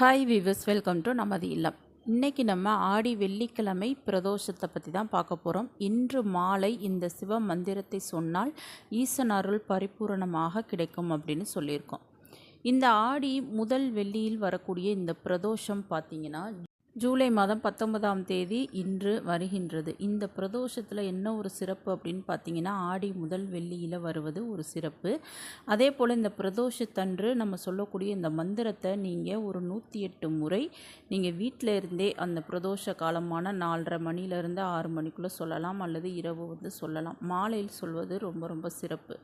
Hi விவஸ் welcome to நமது இல்லம். இன்னைக்கு நம்ம ஆடி வெள்ளிக்கிழமை பிரதோஷத்தை பற்றி தான் பார்க்க போகிறோம் இன்று மாலை இந்த சிவ மந்திரத்தை சொன்னால் ஈசன் அருள் பரிபூரணமாக கிடைக்கும் அப்படின்னு சொல்லியிருக்கோம். இந்த ஆடி முதல் வெள்ளியில் வரக்கூடிய இந்த பிரதோஷம் பார்த்திங்கன்னா ஜூலை மாதம் பத்தொன்பதாம் தேதி இன்று வருகின்றது. இந்த பிரதோஷத்தில் என்ன ஒரு சிறப்பு அப்படின்னு பார்த்தீங்கன்னா ஆடி முதல் வெள்ளியில் வருவது ஒரு சிறப்பு. அதே போல் இந்த பிரதோஷத்தன்று நம்ம சொல்லக்கூடிய இந்த மந்திரத்தை நீங்கள் ஒரு நூற்றி எட்டு முறை நீங்கள் வீட்டில் இருந்தே அந்த பிரதோஷ காலமான நாலரை மணிலேருந்து ஆறு மணிக்குள்ளே சொல்லலாம் அல்லது இரவு வந்து சொல்லலாம். மாலையில் சொல்வது ரொம்ப ரொம்ப சிறப்பு.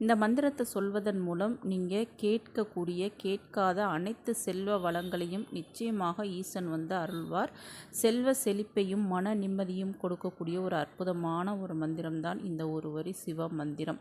இந்த மந்திரத்தை சொல்வதன் மூலம் நீங்கள் கேட்கக்கூடிய கேட்காத அனைத்து செல்வ வளங்களையும் நிச்சயமாக ஈசன் வந்து அருள்வார். செல்வ செழிப்பையும் மன நிம்மதியும் கொடுக்கக்கூடிய ஒரு அற்புதமான ஒரு மந்திரம்தான் இந்த ஒரு வரி சிவ மந்திரம்.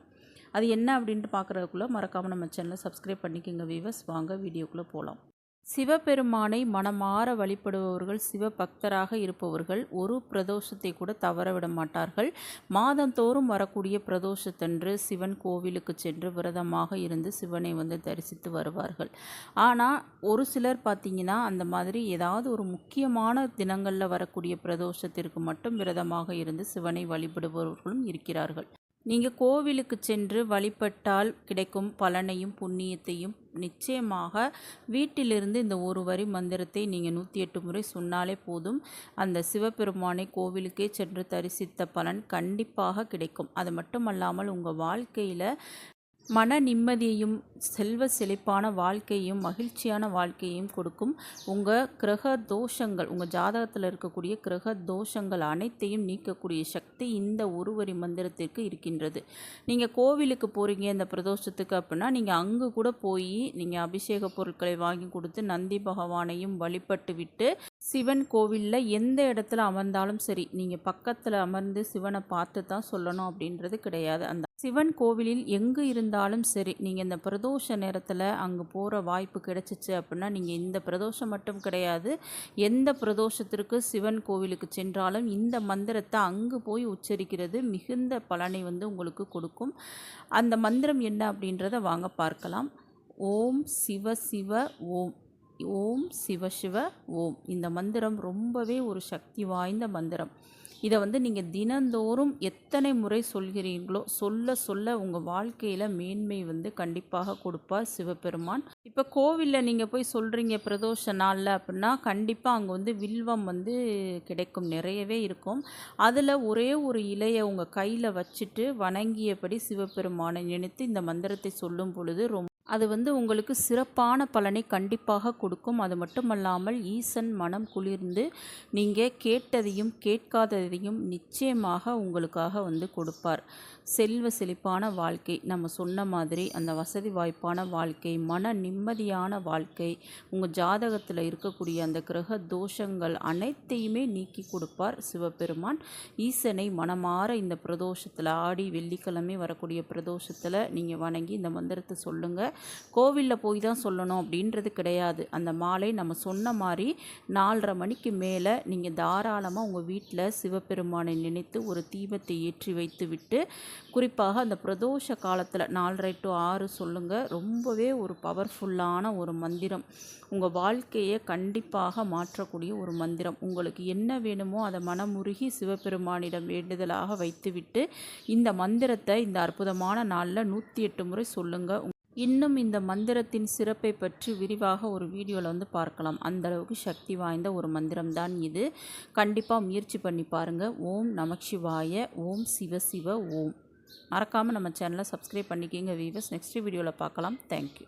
அது என்ன அப்படின்ட்டு பார்க்குறதுக்குள்ளே மறக்காமல் நம்ம சேனலை சப்ஸ்கிரைப் பண்ணிக்கோங்க வீவர்ஸ் வாங்க வீடியோக்குள்ளே போகலாம் சிவபெருமானை மனமாற வழிபடுபவர்கள் சிவபக்தராக இருப்பவர்கள் ஒரு பிரதோஷத்தை கூட தவறவிட மாட்டார்கள். மாதந்தோறும் வரக்கூடிய பிரதோஷத்தன்று சிவன் கோவிலுக்கு சென்று விரதமாக இருந்து சிவனை வந்து தரிசித்து வருவார்கள். ஆனால் ஒரு சிலர் பார்த்தீங்கன்னா அந்த மாதிரி ஏதாவது ஒரு முக்கியமான தினங்களில் வரக்கூடிய பிரதோஷத்திற்கு மட்டும் விரதமாக இருந்து சிவனை வழிபடுபவர்களும் இருக்கிறார்கள். நீங்கள் கோவிலுக்கு சென்று வழிபட்டால் கிடைக்கும் பலனையும் புண்ணியத்தையும் நிச்சயமாக வீட்டிலிருந்து இந்த ஒரு வரி மந்திரத்தை நீங்கள் நூற்றி எட்டு முறை சொன்னாலே போதும். அந்த சிவபெருமானை கோவிலுக்கே சென்று தரிசித்த பலன் கண்டிப்பாக கிடைக்கும். அது மட்டுமல்லாமல் உங்கள் வாழ்க்கையில் மன நிம்மதியையும் செல்வ செழிப்பான வாழ்க்கையும் மகிழ்ச்சியான வாழ்க்கையும் கொடுக்கும். உங்கள் கிரக தோஷங்கள் உங்கள் ஜாதகத்தில் இருக்கக்கூடிய கிரக தோஷங்கள் அனைத்தையும் நீக்கக்கூடிய சக்தி இந்த ஒருவரி மந்திரத்திற்கு இருக்கின்றது. நீங்கள் கோவிலுக்கு போகிறீங்க இந்த பிரதோஷத்துக்கு அப்படின்னா நீங்கள் அங்கே கூட போய் நீங்கள் அபிஷேக பொருட்களை வாங்கி கொடுத்து நந்தி பகவானையும் வழிபட்டு விட்டு சிவன் கோவிலில் எந்த இடத்துல அமர்ந்தாலும் சரி நீங்கள் பக்கத்தில் அமர்ந்து சிவனை பார்த்து தான் சொல்லணும் அப்படின்றது கிடையாது. அந்த சிவன் கோவிலில் எங்கு இருந்தாலும் சரி நீங்கள் இந்த பிரதோஷ நேரத்தில் அங்கே போகிற வாய்ப்பு கிடைச்சிச்சு அப்படின்னா நீங்கள் இந்த பிரதோஷம் மட்டும் கிடையாது. எந்த பிரதோஷத்திற்கு சிவன் கோவிலுக்கு சென்றாலும் இந்த மந்திரத்தை அங்கு போய் உச்சரிக்கிறது மிகுந்த பலனை வந்து உங்களுக்கு கொடுக்கும். அந்த மந்திரம் என்ன அப்படின்றத வாங்க பார்க்கலாம். ஓம் சிவ சிவ ஓம். ஓம் சிவ சிவ ஓம். இந்த மந்திரம் ரொம்பவே ஒரு சக்தி வாய்ந்த மந்திரம். இதை வந்து நீங்கள் தினந்தோறும் எத்தனை முறை சொல்கிறீங்களோ சொல்ல சொல்ல உங்கள் வாழ்க்கையில் மேன்மை வந்து கண்டிப்பாக கொடுப்பார் சிவபெருமான். இப்போ கோவிலில் நீங்கள் போய் சொல்கிறீங்க பிரதோஷ நாளில் அப்படின்னா கண்டிப்பாக அங்கே வந்து வில்வம் வந்து கிடைக்கும் நிறையவே இருக்கும். அதில் ஒரே ஒரு இலையை உங்கள் கையில் வச்சுட்டு வணங்கியபடி சிவபெருமானை நினைத்து இந்த மந்திரத்தை சொல்லும் பொழுது ரொம்ப அது வந்து உங்களுக்கு சிறப்பான பலனை கண்டிப்பாக கொடுக்கும். அது மட்டுமல்லாமல் ஈசன் மனம் குளிர்ந்து நீங்கள் கேட்டதையும் கேட்காததையும் நிச்சயமாக உங்களுக்காக வந்து கொடுப்பார். செல்வ செழிப்பான வாழ்க்கை. நம்ம சொன்ன மாதிரி அந்த வசதி வாய்ப்பான வாழ்க்கை மன நிம்மதியான வாழ்க்கை உங்கள் ஜாதகத்தில் இருக்கக்கூடிய அந்த கிரக தோஷங்கள் அனைத்தையுமே நீக்கி கொடுப்பார் சிவபெருமான். ஈசனை மனமாற இந்த பிரதோஷத்தில் ஆடி வெள்ளிக்கிழமை வரக்கூடிய பிரதோஷத்தில் நீங்கள் வணங்கி இந்த மந்திரத்தை சொல்லுங்கள் கோவிலில் போய் தான் சொல்லணும் அப்படின்றது கிடையாது. அந்த மாலை நம்ம சொன்ன மாதிரி நாலரை மணிக்கு மேலே நீங்கள் தாராளமாக உங்கள் வீட்டில் சிவபெருமானை நினைத்து ஒரு தீபத்தை ஏற்றி வைத்து விட்டு குறிப்பாக அந்த பிரதோஷ காலத்தில் நாலரை டு ஆறு சொல்லுங்கள் ரொம்பவே ஒரு பவர்ஃபுல்லான ஒரு மந்திரம். உங்கள் வாழ்க்கையை கண்டிப்பாக மாற்றக்கூடிய ஒரு மந்திரம். உங்களுக்கு என்ன வேணுமோ அதை மனமுருகி சிவபெருமானிடம் வேண்டுதலாக வைத்துவிட்டு இந்த மந்திரத்தை இந்த அற்புதமான நாளில் நூற்றி எட்டு முறை சொல்லுங்கள் இன்னும் இந்த மந்திரத்தின் சிறப்பை பற்றி விரிவாக ஒரு வீடியோவில் வந்து பார்க்கலாம். அந்தளவுக்கு சக்தி வாய்ந்த ஒரு மந்திரம் தான் இது. கண்டிப்பாக முயற்சி பண்ணி பாருங்கள் ஓம் நமச்சிவாய ஓம் சிவ சிவ ஓம். மறக்காமல் நம்ம சேனலை சப்ஸ்கிரைப் பண்ணிக்கிங்க வீவர்ஸ் நெக்ஸ்ட் வீடியோவில் பார்க்கலாம். தேங்க்யூ